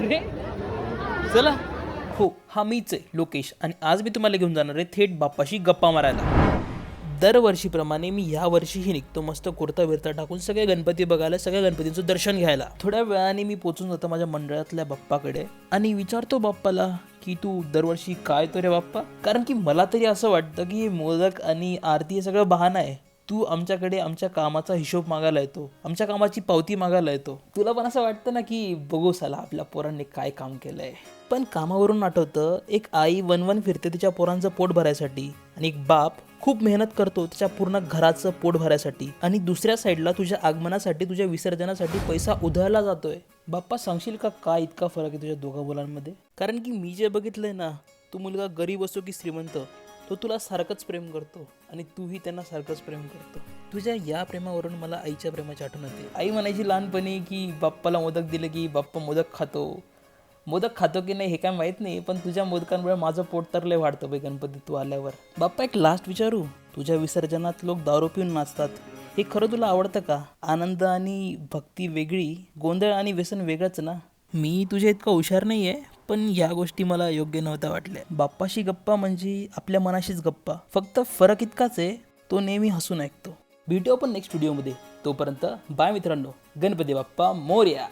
अरे चला. हो हा मीच आहे लोकेश. आणि आज मी तुम्हाला घेऊन जाणार आहे थेट बाप्पाशी गप्पा मारायला. दरवर्षीप्रमाणे मी ह्या वर्षीही निघतो मस्त कुर्ता बिरता टाकून सगळे गणपती बघायला सगळ्या गणपतींचं दर्शन घ्यायला. थोड्या वेळाने मी पोचून जातो माझ्या मंडळातल्या बाप्पाकडे. आणि विचारतो बाप्पाला की तू दरवर्षी काय तो रे बाप्पा? कारण की मला तरी असं वाटतं की हे मोदक आणि आरती हे सगळं बहाणं आहे. तू आमच्याकडे आमच्या कामाचा हिशोब मागायला येतो आमच्या कामाची पावती मागायला येतो. तुला पण असं वाटतं ना की बघू साला आपल्या पोरांनी काय काम केलंय. पण कामावरून आठवतं एक आई वन वन फिरते तिच्या पोरांचं पोट भरायसाठी आणि एक बाप खूप मेहनत करतो त्याच्या पूर्ण घराचं पोट भरायसाठी आणि दुसऱ्या साईडला तुझ्या आगमनासाठी तुझ्या विसर्जनासाठी पैसा उधळला जातोय. बाप्पा सांगशील का काय इतका फरक आहे तुझ्या दोघा मुलांमध्ये? कारण की मी जे बघितलंय ना तो मुलगा गरीब असो की श्रीमंत तो तुला सारखंच प्रेम करतो आणि तूही त्यांना सारखंच प्रेम करतो. तुझ्या या प्रेमावरून मला आईच्या प्रेमाची आठवण येते. आई म्हणायची लहानपणी की बाप्पाला मोदक दिलं की बाप्पा मोदक खातो. मोदक खातो की नाही हे काय माहीत नाही पण तुझ्या मोदकांमुळे माझं पोट तर लय वाढतं बाई गणपती तू आल्यावर. बाप्पा एक लास्ट विचारू? तुझ्या विसर्जनात लोक दारू पिऊन नाचतात. हे खरं तुला आवडतं का? आनंद आणि भक्ती वेगळी गोंधळ आणि व्यसन वेगळंच ना? मी तुझ्या इतका हुशार नाही आहे पण ह्या गोष्टी मला योग्य नव्हत्या वाटल्या. बाप्पाशी गप्पा म्हणजे आपल्या मनाशीच गप्पा. फक्त फरक इतकाच आहे तो नेहमी हसून ऐकतो. भेटू आपण नेक्स्ट व्हिडिओमध्ये तोपर्यंत बाय मित्रांनो. गणपती बाप्पा मोर्या.